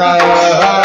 Hare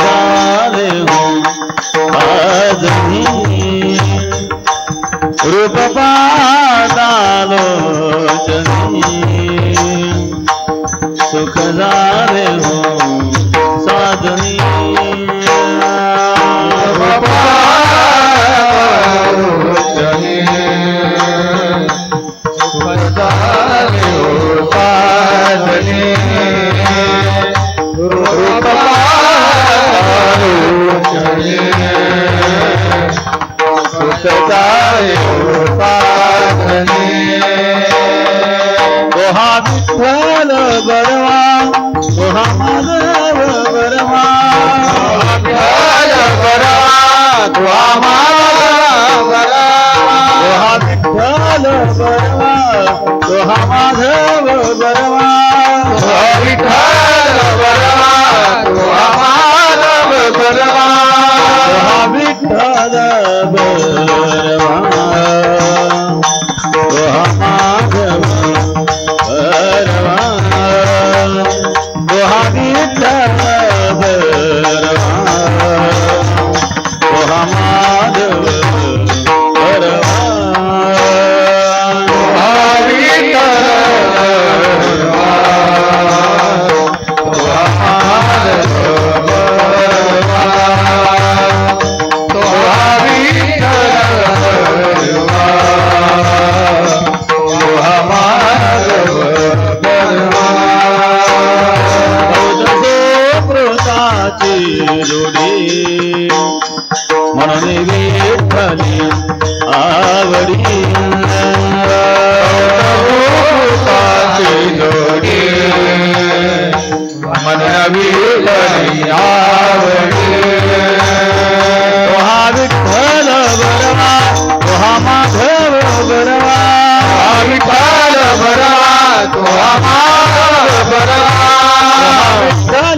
हजार हो आज मी रूप पादालोचनी बोलुरे म्हणून विठ्ठली आवडी. जोडी म्हणून विठ्ठली आवडी. हा विठ्ठल बरवा तो हा माधव बरवा. हा विठ्ठल बरवा तो हा माधव बरवा. विठ्ठल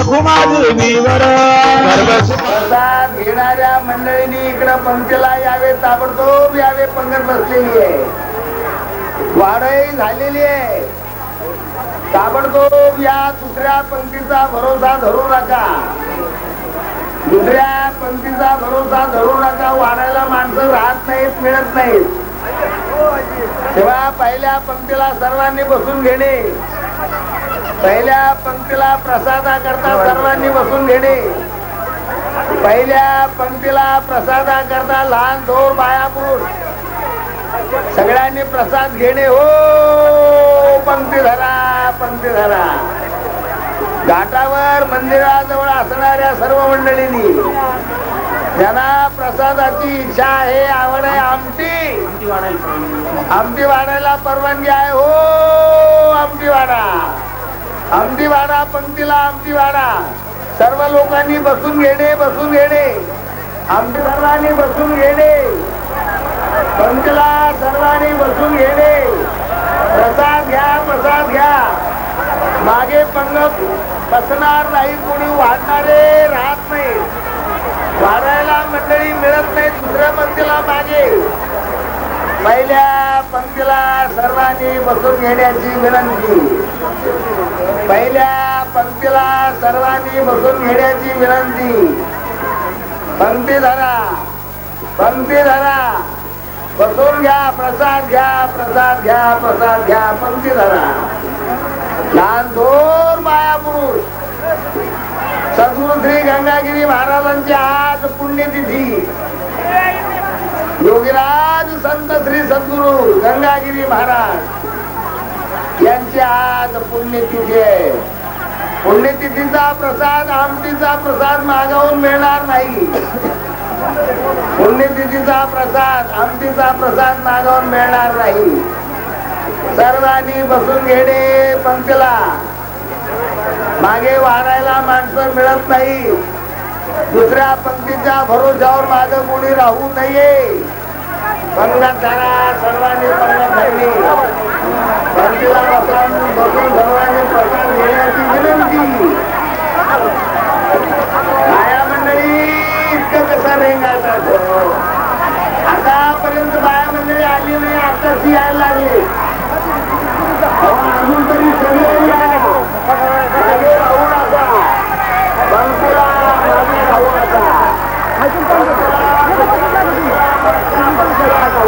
रघुमाजी वीवर मंडळींनी इकडं पंक्तीला यावे ताबडतोब यावे पंगत बसलेली आहे वाढही झालेली आहे ताबडतोब या दुसऱ्या पंक्तीचा भरोसा धरू नका दुसऱ्या पंक्तीचा भरोसा धरू नका वाढायला माणसं राहत नाहीत मिळत नाहीत तेव्हा पहिल्या पंक्तीला सर्वांनी बसून घेणे पहिल्या पंक्तीला प्रसादाकरता सर्वांनी बसून घेणे. पहिल्या पंक्तीला प्रसादाकरता लहान थोर बाया पुरुष सगळ्यांनी प्रसाद घेणे. हो पंक्ती धरा पंक्ती धरा. घाटावर मंदिराजवळ असणाऱ्या सर्व मंडळींनी ज्यांना प्रसादाची इच्छा आहे आवड आहे आमटी. आमटी वाढायला परवानगी आहे. हो आमटी वाढा. आमटी वाडा पंक्तीला आमटी वाडा सर्व लोकांनी बसून घेणे बसून घेणे आमदी सर्वांनी बसून घेणे पंक्तीला सर्वांनी बसून घेणे प्रसाद घ्या प्रसाद घ्या. मागे पंगत बसणार नाही कोणी वाढणारे राहत नाही. वाढायला मंडळी मिळत नाही दुसऱ्या पंक्तीला मागे. पहिल्या पंक्तीला सर्वांनी बसून घेण्याची विनंती. पहिल्या पंक्तीला सर्वांनी बसून घेण्याची विनंती. पंक्ती धरा. पंक्ती धरा. बसून घ्या प्रसाद घ्या प्रसाद घ्या प्रसाद घ्या पंक्ती धरा. लहान दोन मायापुरुष. सद्गुरु श्री गंगागिरी महाराजांची आज पुण्यतिथी. योगीराज संत श्री सद्गुरु गंगागिरी महाराज. यांची आज पुण्यतिथी आहे. पुण्यतिथीचा प्रसाद आमटीचा प्रसाद मागावून मिळणार नाही. पुण्यतिथीचा प्रसाद आमटीचा प्रसाद मागावून मिळणार नाही. सर्वांनी बसून घेणे पंक्तीला. मागे वाढायला माणसं मिळत नाही. दुसऱ्या पंक्तीच्या भरोशावर माग कोणी राहू नये. पंगत धरा सर्वांनी पंगत धरली पंक्तीला बसून बसून प्रसाद घेण्याची विनंती बाया मंडळी इतकं कसं रेंगाळतात आतापर्यंत मंडळी आली नाही आताच यायला लागली अजून तरी सगळे राहू नका. पंक्तीला राहू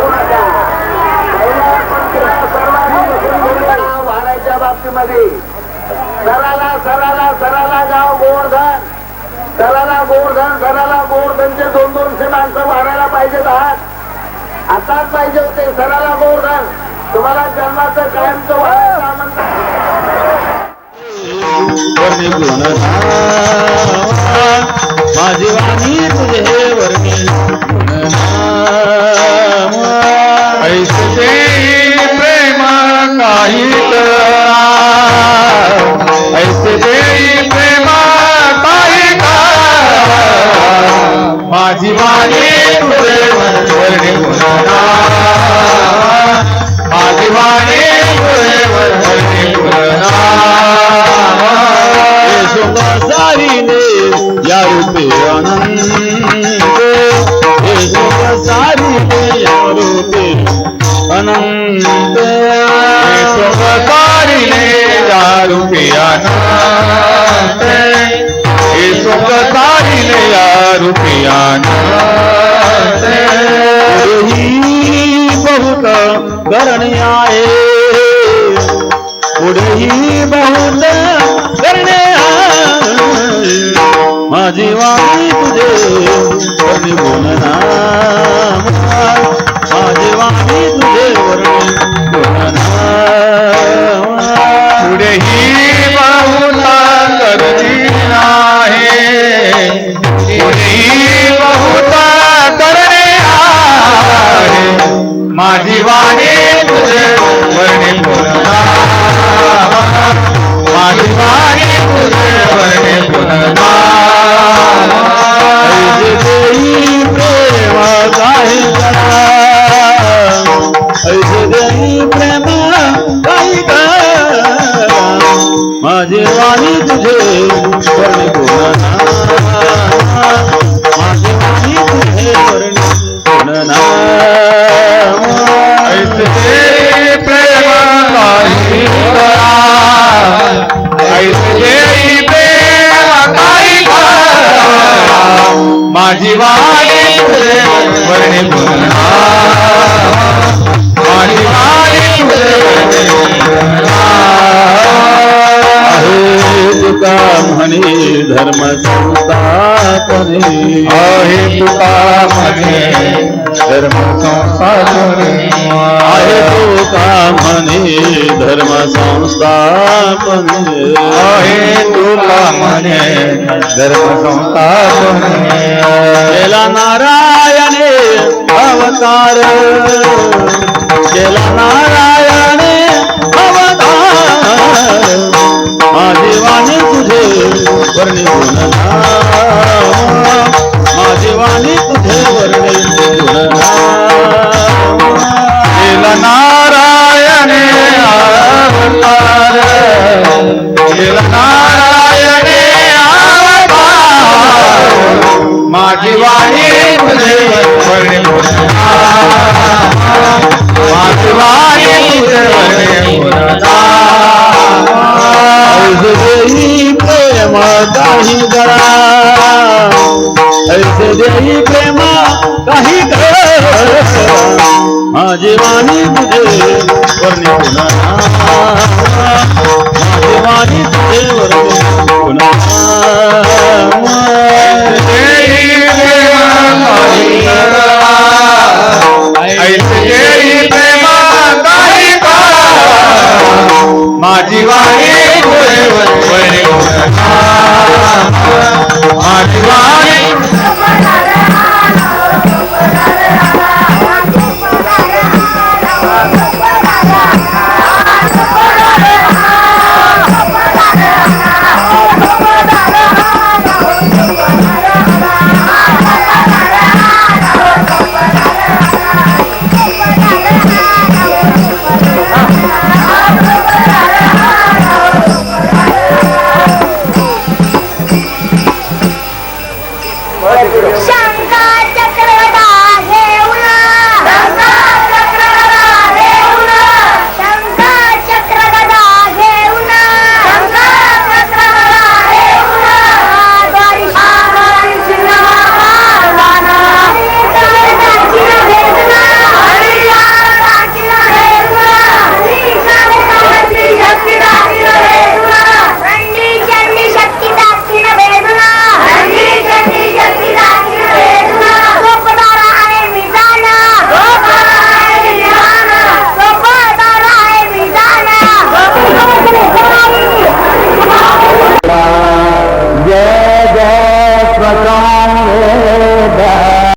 नका. पहिल्या पंक्तीला सर्वांनी बसून घेऊया. मध्ये सराला सराला सराला गाव गोवर्धन. सराला गोवर्धन सराला गोवर्धनचे दोन दोनशे माणसं मारायला पाहिजेत आहात. आताच पाहिजे होते सराला गोवर्धन. तुम्हाला जन्माचं कायमचं व्हायचं आमंत्रण माझी वाणी तुझे वर्णी ऐसे प्रेम काही माझी वाणी तुझे वर्णी गुणनाम माझी वाणी तुझे वर्णी गुणनाम येशू सारीने या रूपे आनंद माझी वाणी तुझे वर्णी बोलना माझी वाणी तुझे वर्णी बोलना पुढेही बहुत करती नाही. पुढेही बहुत करणे आहे. माझी वाणी तुझे वरणी बोलना माझी वाणी तुझे वरणी बोलना સંસ્થાપને ધર્મ સંસ્થાપને. તુલા મને ધર્મ સંસ્થાપને. પેલા અવતાર काही जरा. ऐसे देई प्रेमा काही कर. माझी वाणी तुझे